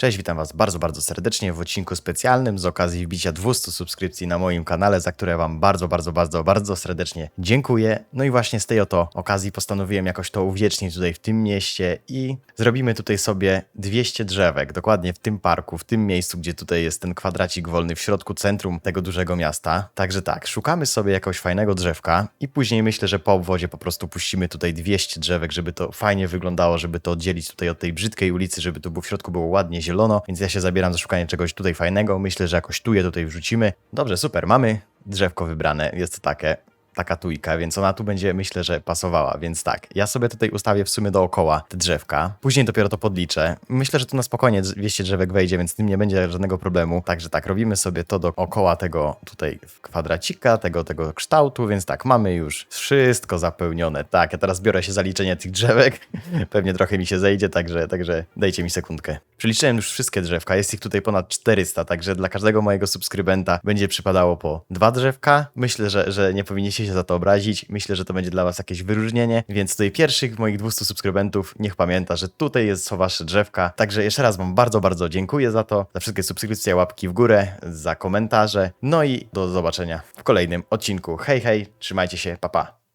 Cześć, witam Was bardzo, bardzo serdecznie w odcinku specjalnym z okazji wbicia 200 subskrypcji na moim kanale, za które Wam bardzo, bardzo, bardzo, bardzo serdecznie dziękuję. No i właśnie z tej oto okazji postanowiłem jakoś to uwiecznić tutaj w tym mieście i zrobimy tutaj sobie 200 drzewek, dokładnie w tym parku, w tym miejscu, gdzie tutaj jest ten kwadracik wolny w środku centrum tego dużego miasta. Także tak, szukamy sobie jakiegoś fajnego drzewka i później myślę, że po obwodzie po prostu puścimy tutaj 200 drzewek, żeby to fajnie wyglądało, żeby to oddzielić tutaj od tej brzydkiej ulicy, żeby tu w środku było ładnie zielono, więc ja się zabieram za szukanie czegoś tutaj fajnego. Myślę, że jakoś tu je tutaj wrzucimy. Dobrze, super, mamy drzewko wybrane, jest to takie taka tujka, więc ona tu będzie, myślę, że pasowała. Więc tak, ja sobie tutaj ustawię w sumie dookoła te drzewka. Później dopiero to podliczę. Myślę, że tu na spokojnie 200 drzewek wejdzie, więc z tym nie będzie żadnego problemu. Także tak, robimy sobie to dookoła tego tutaj kwadracika, tego, tego kształtu, więc tak, mamy już wszystko zapełnione. Tak, ja teraz biorę się za liczenie tych drzewek. Pewnie trochę mi się zejdzie, także, także dajcie mi sekundkę. Przeliczyłem już wszystkie drzewka, jest ich tutaj ponad 400, także dla każdego mojego subskrybenta będzie przypadało po dwa drzewka. Myślę, że, że nie powinniście się za to obrazić. Myślę, że to będzie dla was jakieś wyróżnienie, więc tutaj pierwszych moich 200 subskrybentów niech pamięta, że tutaj jest są wasze drzewka. Także jeszcze raz wam bardzo, bardzo dziękuję za to, za wszystkie subskrypcje, łapki w górę, za komentarze. No i do zobaczenia w kolejnym odcinku. Hej, hej, trzymajcie się, pa pa.